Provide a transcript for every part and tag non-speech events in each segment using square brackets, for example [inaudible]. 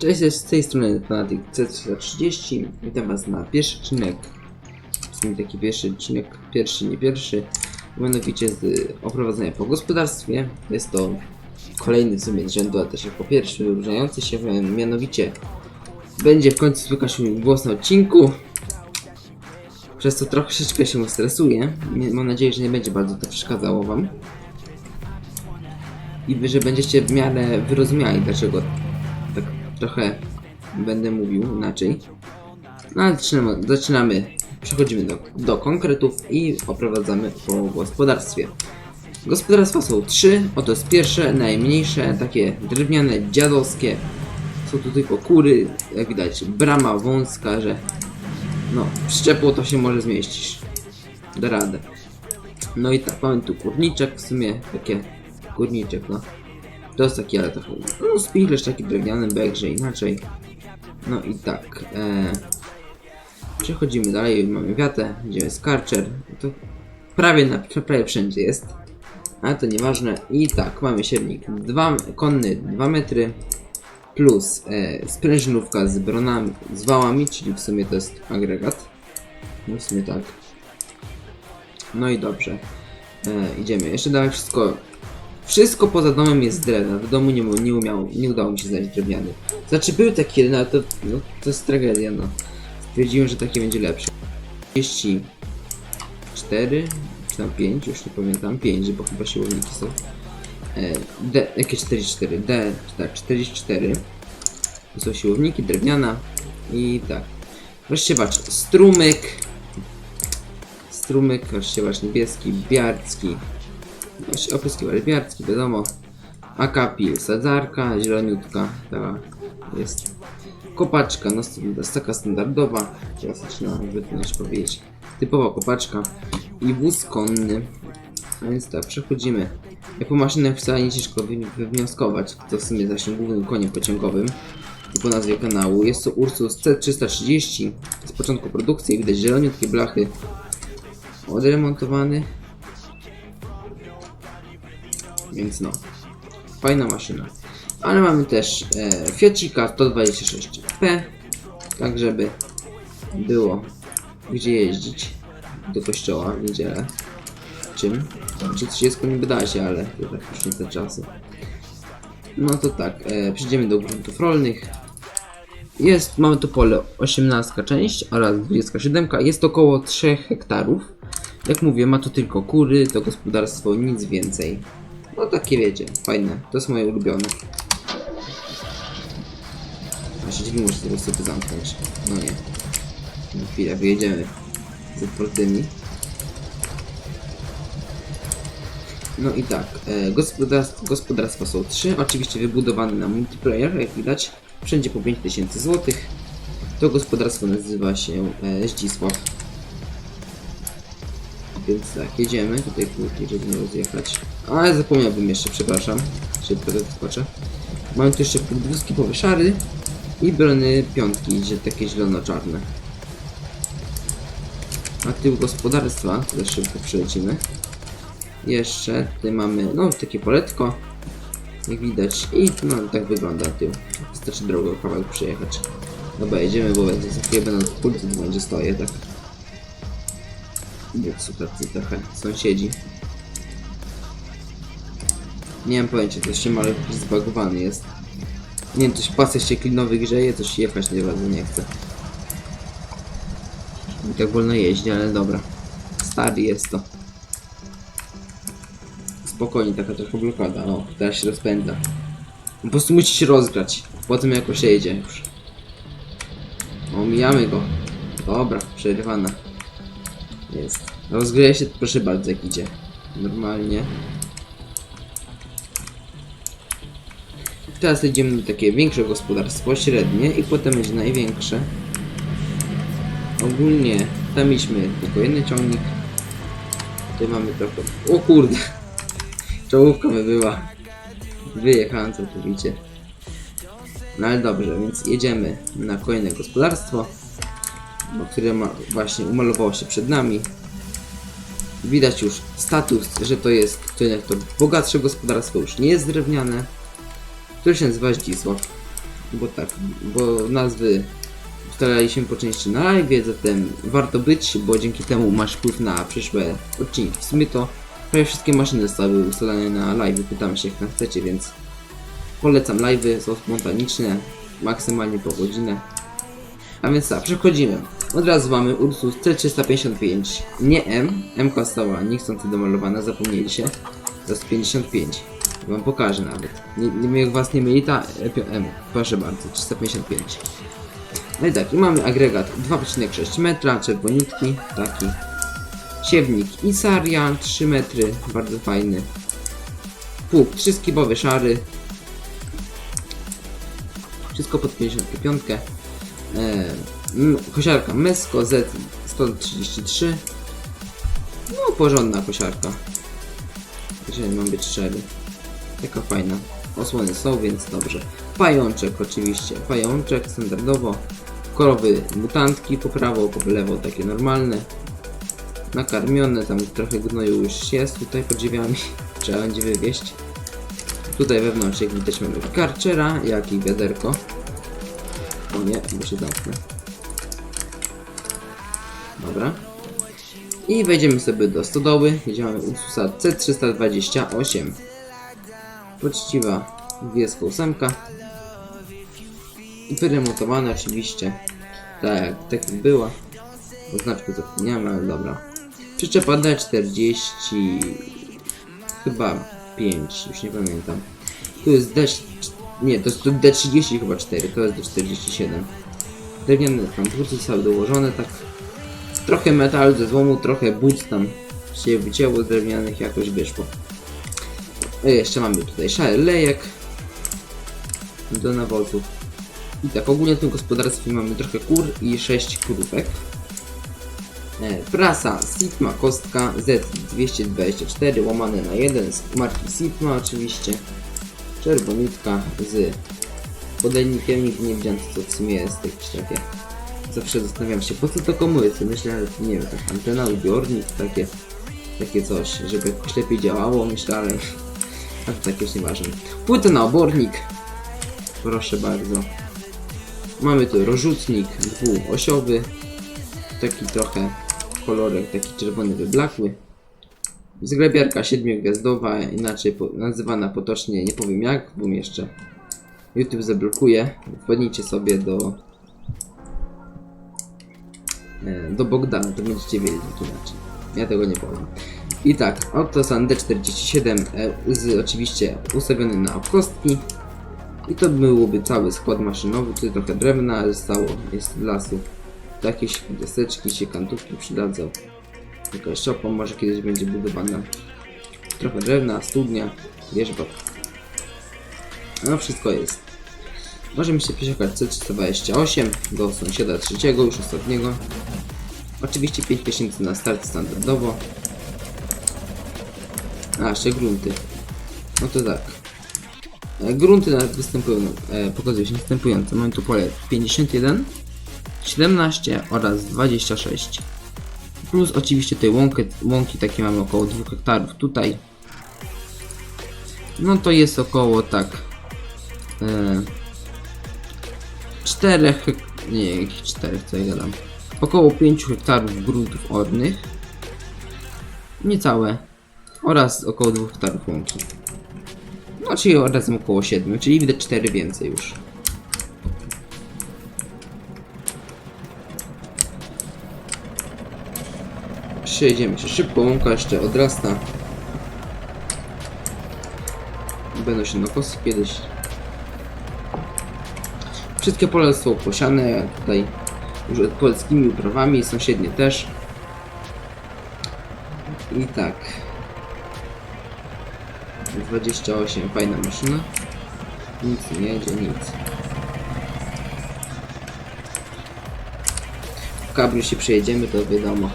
Cześć, z tej strony Fanatic C330. Witam Was na pierwszy odcinek. W sumie taki pierwszy odcinek, pierwszy, nie pierwszy. Mianowicie z oprowadzenia po gospodarstwie. Jest to kolejny w sumie z rzędu, a też jako pierwszy wyróżniający się. Mianowicie będzie w końcu słychać mój głos na odcinku. Przez to troszeczkę się stresuję. Mam nadzieję, że nie będzie bardzo to przeszkadzało Wam. I że będziecie w miarę wyrozumiali, dlaczego trochę będę mówił inaczej. No ale zaczynamy, zaczynamy przechodzimy do, do konkretów i oprowadzamy po gospodarstwie. Gospodarstwa są trzy, oto jest pierwsze, najmniejsze, takie drewniane, dziadowskie. Są tu tylko kury, jak widać brama wąska, że no, przyczepło to się może zmieścić. Da radę. No i tak, mamy tu kurniczek, w sumie takie kurniczek, no. To jest taki, trochę, no spichlerz taki drewniany, bo jakże inaczej. No i tak, e, przechodzimy dalej, mamy wiatę, gdzie jest karczer, to prawie, na, prawie wszędzie jest, ale to nieważne. I tak, mamy siewnik dwa, konny 2 metry, plus e, sprężynówka z bronami, z wałami, czyli w sumie to jest agregat. No w sumie tak. No i dobrze. E, idziemy. Jeszcze dalej wszystko. Wszystko poza domem jest drewno. W domu nie, nie umiał, nie udało mi się znaleźć drewniany. Znaczy był taki jeden, ale to, no, to jest tragedia, no. Stwierdziłem, że taki będzie lepszy. 34 czy tam 5, już nie pamiętam. 5, bo chyba siłowniki są. E, D, jakie 44? D, tak, 44. To są siłowniki, drewniana i tak. Rozsiewacz strumyk. Strumyk, rozsiewacz niebieski, biarcki. Właśnie opryskiwacz biarcki, wiadomo. Akapil, sadzarka, zieloniutka, ta jest. Kopaczka, no to jest taka standardowa, klasyczna, jakby to powiedzieć. Typowa kopaczka. I wóz konny. A więc tak, przechodzimy. Jak po maszynach wcale nie ciężko wy- wywnioskować, kto w sumie jest głównym koniem pociągowym. Po nazwie kanału. Jest to Ursus C330. Z początku produkcji widać zieloniutkie blachy. Odremontowany. Więc no. Fajna maszyna. Ale mamy też e, Fiacika 126P. Tak żeby było gdzie jeździć do kościoła w niedzielę. Czym? Czy 30 niby da się, ale to tak już nie te czasy. No to tak, e, przejdziemy do gruntów rolnych. Jest, mamy tu pole 18 część oraz 27. Jest około 3 hektarów. Jak mówię, ma to tylko kury, to gospodarstwo, nic więcej. No takie wiecie, fajne. To jest moje ulubione. Się drzwi muszę sobie sobie zamknąć. No nie. Na chwilę, wyjedziemy z otwartymi. No i tak, e, gospodarstw, gospodarstwa są trzy, oczywiście wybudowane na multiplayer, jak widać, wszędzie po 5000 zł. To gospodarstwo nazywa się e, Zdzisław. Więc tak, jedziemy, tutaj kółki, żeby nie rozjechać. Ale zapomniałbym jeszcze, przepraszam, szybko to wyskoczę. Mamy tu jeszcze podwózki powyszary i brony piątki, gdzie takie zielono-czarne. A tył gospodarstwa, też szybko przelecimy. Jeszcze tutaj mamy, no takie poletko, jak widać i no tak wygląda tył. Wystarczy drogą kawałek przejechać. Dobra, jedziemy, bo będzie za chwilę będą pulty będzie stoję, tak. Buksu tacy trochę sąsiedzi. Nie mam pojęcia, to się ale zbagowany jest. Nie wiem, coś pasek się klinowy grzeje, coś jechać nie bardzo nie chce. I tak wolno jeździ, ale dobra. Stary jest to. Spokojnie, taka trochę blokada. O, teraz się rozpędza. Po prostu musi się rozgrać. Potem jakoś jedzie już. Omijamy go. Dobra, przerywana. Jest. Rozgrzeje się, proszę bardzo, jak idzie. Normalnie. Teraz idziemy do takie większe gospodarstwo, średnie i potem będzie największe. Ogólnie tam mieliśmy tylko jeden ciągnik. Tutaj mamy trochę... O kurde! Czołówka by była. Wyjechałem całkowicie. No ale dobrze, więc jedziemy na kolejne gospodarstwo, bo które ma, właśnie umalowało się przed nami. Widać już status, że to jest to, jak to bogatsze gospodarstwo, już nie jest drewniane. Które się nazywa Zdzisław. bo tak, bo nazwy ustalaliśmy po części na live, zatem warto być, bo dzięki temu masz wpływ na przyszłe odcinki. W sumie to prawie wszystkie maszyny zostały ustalone na live, pytam się jak tam chcecie, więc polecam live'y, są spontaniczne, maksymalnie po godzinę. A więc tak, przechodzimy. Od razu mamy Ursus C355, nie M, M została niechcący domalowana, zapomnieli się. To jest 55. Wam pokażę nawet. Nie, nie, jak was nie myli, ta M, proszę bardzo, 355. No i tak, i mamy agregat 2,6 metra, czerwoniutki, taki. Siewnik Isaria, 3 metry, bardzo fajny. Pług trzyskibowy, szary. Wszystko pod 55. E, m- kosiarka Mesko Z133. No, porządna kosiarka. Jeżeli mam być szczery. Taka fajna. Osłony są, więc dobrze. Pajączek oczywiście. Pajączek standardowo. Korowy mutantki po prawo, po lewo takie normalne. Nakarmione, tam trochę gnoju już jest tutaj pod drzwiami. [laughs] Trzeba będzie wywieźć. Tutaj wewnątrz jak widać mamy karczera, jak i wiaderko. O nie, bo się zamknę. Dobra. I wejdziemy sobie do stodoły, gdzie mamy Ursusa C328. Poczciwa wieska ósemka. Wyremontowana oczywiście. Tak, tak jak była. Oznaczkę zapomniałem, ale dobra. Przyczepa D40 chyba 5, już nie pamiętam. Tu jest D... Nie, to jest to D30 chyba 4, to jest D47. Drewniane tam zostały dołożone, tak trochę metalu ze złomu, trochę but tam się wycięło drewnianych, jakoś wyszło. E, jeszcze mamy tutaj szary lejek do nawozów. I tak, ogólnie w tym gospodarstwie mamy trochę kur i 6 kurówek. E, prasa Sigma kostka Z224 łamane na 1 z marki Sigma oczywiście. Czerwoniutka z podajnikiem, nie widziałem co w sumie jest jakieś takie. Zawsze zastanawiam się po co to komu jest, myślę, że nie wiem, taka antena, odbiornik, takie, takie coś, żeby jakoś lepiej działało, myślę, ale tak, [laughs] tak już nieważne. Płyta na obornik, proszę bardzo. Mamy tu rozrzutnik dwuosiowy, taki trochę kolorek, taki czerwony wyblakły. Zgrabiarka siedmiogwiazdowa, inaczej po, nazywana potocznie, nie powiem jak, bo jeszcze YouTube zablokuje. Wpadnijcie sobie do do Bogdana, to będziecie wiedzieć jak inaczej. Ja tego nie powiem. I tak, Autosan D47 e, z oczywiście ustawiony na kostki. I to byłoby cały skład maszynowy, tutaj trochę drewna zostało, jest lasu. Jakieś deseczki się kantówki przydadzą. Jakaś szopa może kiedyś będzie budowana. Trochę drewna, studnia, wierzba. No wszystko jest. Możemy się przesiekać C328 do sąsiada trzeciego, już ostatniego. Oczywiście 5000 na start standardowo. A, jeszcze grunty. No to tak. E, Grunty nawet występują, e, pokazują się następująco. Mamy tu pole 51, 17 oraz 26. Plus oczywiście tej łąki, łąki takie mamy około 2 hektarów tutaj. No to jest około tak. E, 4 hek... Nie, jakich 4, co ja gadam. Około 5 hektarów gruntów ornych. Niecałe. Oraz około 2 hektarów łąki. No, czyli razem około 7, czyli widać 4 więcej już. Przejedziemy się szybko, łąka jeszcze odrasta. Będą się na kosy kiedyś. Wszystkie pola są posiane, tutaj już polskimi uprawami, sąsiednie też. I tak. 28, fajna maszyna. Nic nie jedzie, nic. W kabriu się przejedziemy, to wiadomo.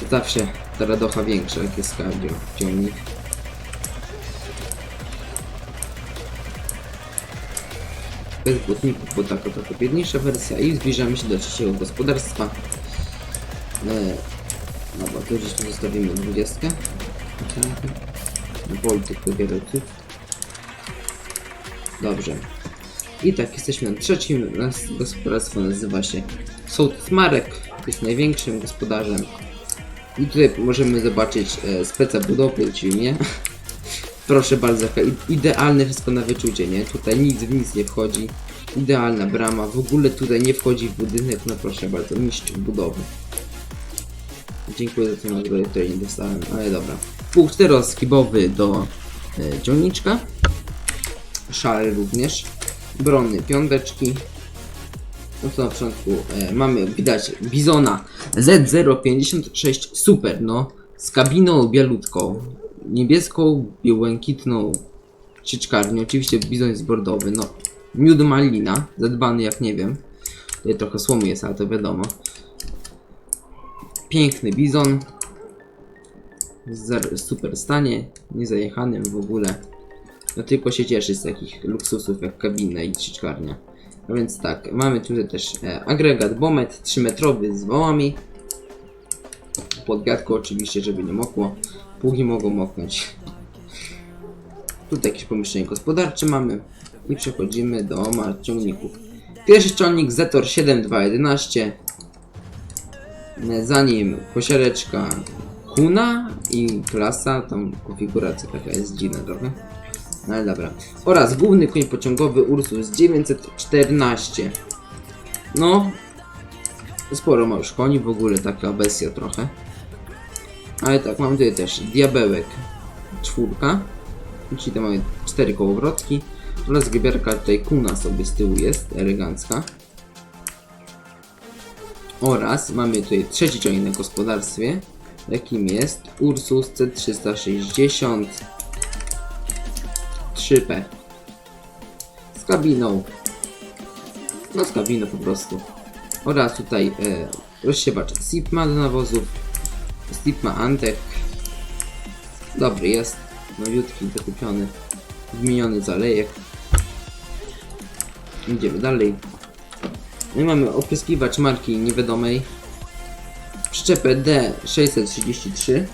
To zawsze ta radocha większa, jak jest kabrio, ciągnik. Bez błotników, bo taka trochę biedniejsza wersja i zbliżamy się do trzeciego gospodarstwa. E, dobra, to gdzieś tu zostawimy 20. Woltych do kierowców. Dobrze. I tak, jesteśmy na trzecim. Nas gospodarstwo nazywa się Sołtys Marek. Jest największym gospodarzem. I tutaj możemy zobaczyć e, speca budowy, czyli mnie. Proszę bardzo, idealne wszystko na wyczucie, nie? Tutaj nic w nic nie wchodzi. Idealna brama, w ogóle tutaj nie wchodzi w budynek, no proszę bardzo, mistrz budowy. Dziękuję za tę nagrodę, której nie dostałem, ale dobra. Pół czteroskibowy do e, ciągniczka. Szary również. Brony piąteczki. No to na początku e, mamy, widać, Bizona Z056 Super, no. Z kabiną bielutką. Niebieską, błękitną sieczkarnią. Oczywiście bizon jest bordowy, no. Miód malina, zadbany jak nie wiem. Tutaj trochę słomy jest, ale to wiadomo. Piękny bizon. W super stanie, niezajechanym w ogóle. No tylko się cieszy z takich luksusów jak kabina i sieczkarnia. A więc tak, mamy tutaj też e, agregat Bomet 3-metrowy z wałami. Podwiatko oczywiście, żeby nie mokło. Pługi mogą moknąć. Tutaj jakieś pomieszczenie gospodarcze mamy. I przechodzimy do ma- ciągników. Pierwszy ciągnik Zetor 7211. E, Za nim kosiareczka Kuna i klasa, tam konfiguracja taka jest dziwna trochę. No ale dobra. Oraz główny koń pociągowy Ursus 914. No, sporo ma już koni, w ogóle taka bestia trochę. Ale tak, mamy tutaj też diabełek czwórka. Czyli to mamy cztery kołowrotki. Oraz gieberka tutaj kuna sobie z tyłu jest, elegancka. Oraz mamy tutaj trzeci ciągnik na gospodarstwie, jakim jest Ursus C360 3P. Z kabiną. No z kabiną po prostu. Oraz tutaj e, rozsiewacz Sipma do nawozów. Sipma Antek. Dobry jest. Nowiutki, dokupiony. Wymieniony zalejek. Idziemy dalej. I mamy opryskiwacz marki niewiadomej. Przyczepę D633.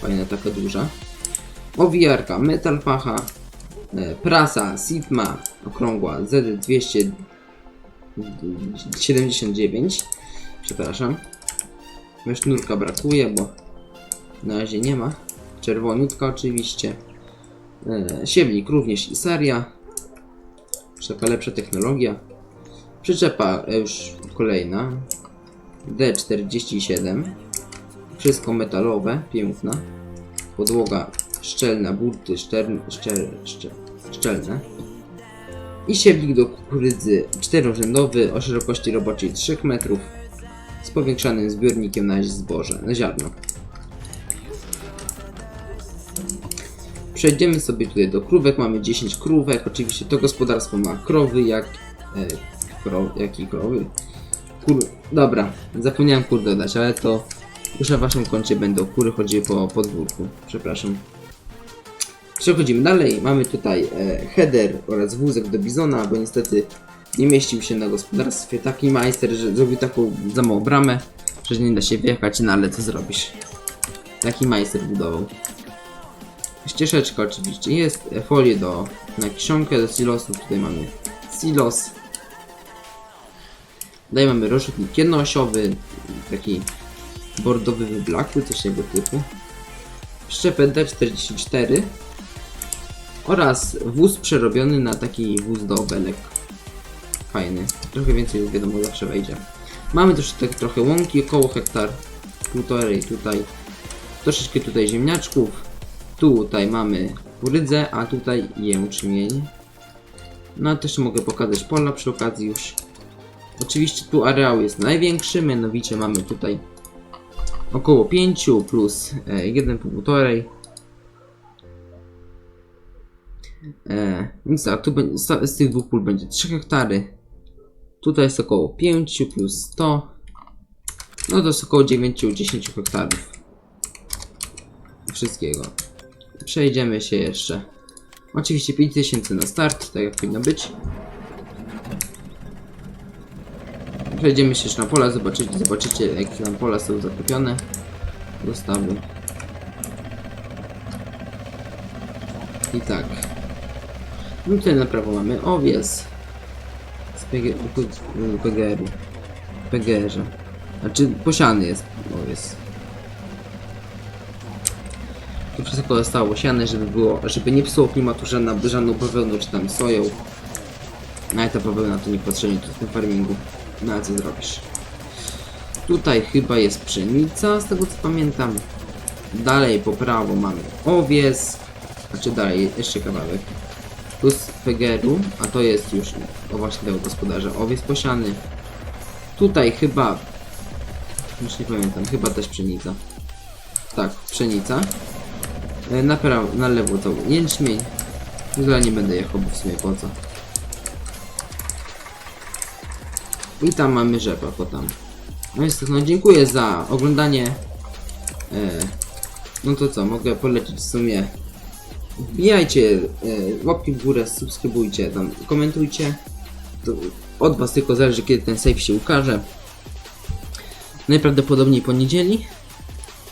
Fajna, taka duża. Owijarka Metal Pacha. E, prasa Sigma okrągła Z279. Przepraszam. Sznurka brakuje, bo na razie nie ma. Czerwoniutka oczywiście. E, również Isaria. Taka lepsza technologia. Przyczepa e, już kolejna. D47. Wszystko metalowe, piękna. Podłoga szczelna, burty szczelne, szczel, szczel, szczelne. I siewnik do kukurydzy czterorzędowy o szerokości roboczej 3 metrów z powiększanym zbiornikiem na zboże, na ziarno. Przejdziemy sobie tutaj do krówek. Mamy 10 krówek. Oczywiście to gospodarstwo ma krowy, jak, e, krowy. Kur... Dobra, zapomniałem kur dodać, ale to już na waszym koncie będą kury chodziły po podwórku. Przepraszam. Przechodzimy dalej. Mamy tutaj e, header oraz wózek do bizona, bo niestety nie mieścił się na gospodarstwie. Taki majster, że zrobił taką za małą bramę, że nie da się wjechać, no ale co zrobisz? Taki majster budował. Ścieżeczka oczywiście jest, folie do, na kiszonkę do silosów, tutaj mamy silos. Tutaj mamy rozrzutnik jednoosiowy, taki bordowy wyblakły, coś tego typu. Szczepę D44 oraz wóz przerobiony na taki wóz do belek. Fajny. Trochę więcej już wiadomo zawsze wejdzie. Mamy też trochę łąki, około hektar, półtorej tutaj. Troszeczkę tutaj ziemniaczków. Tutaj mamy kurydzę, a tutaj jęczmień. No też mogę pokazać pola przy okazji już. Oczywiście tu areał jest największy, mianowicie mamy tutaj około 5 plus e, 1,5 e, Więc tak, tu z tych dwóch pól będzie 3 hektary. Tutaj jest około 5 plus 100. No to jest około 9-10 hektarów. Wszystkiego. Przejdziemy się jeszcze. Oczywiście 5000 na start, tak jak powinno być. Przejdziemy się jeszcze na pola, zobaczycie, zobaczycie jakie tam pola są zakupione. Dostawy. I tak. No tutaj na prawo mamy owies. PG, PGR-u. PGR-ze. Znaczy posiany jest owies. To wszystko zostało siane, żeby było, żeby nie psuło klimatu żadna, żadną bawełną czy tam soją. No ale ta bawełna to niepotrzebnie tu w tym farmingu. No ale co zrobisz? Tutaj chyba jest pszenica, z tego co pamiętam. Dalej po prawo mamy owies. Znaczy dalej, jeszcze kawałek. Plus PGR-u, a to jest już, o właśnie tego gospodarza, owies posiany. Tutaj chyba, już nie pamiętam, chyba też pszenica. Tak, pszenica. E, Na prawo, na lewo to jęczmień. Już nie będę jechał, bo w sumie po co. I tam mamy rzepa potem. No jest no dziękuję za oglądanie. E, no to co, mogę polecić w sumie. Wbijajcie e, łapki w górę, subskrybujcie, tam komentujcie. To od was tylko zależy kiedy ten save się ukaże. Najprawdopodobniej po niedzieli.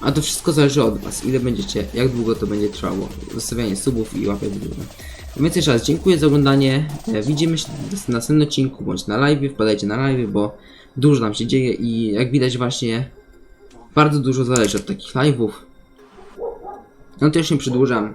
A to wszystko zależy od was, ile będziecie, jak długo to będzie trwało. Zostawianie subów i łapek w górę. Więc jeszcze raz dziękuję za oglądanie. E, Widzimy się w następnym odcinku bądź na live. Wpadajcie na live, bo dużo nam się dzieje i jak widać właśnie bardzo dużo zależy od takich live'ów. No to już nie przedłużam.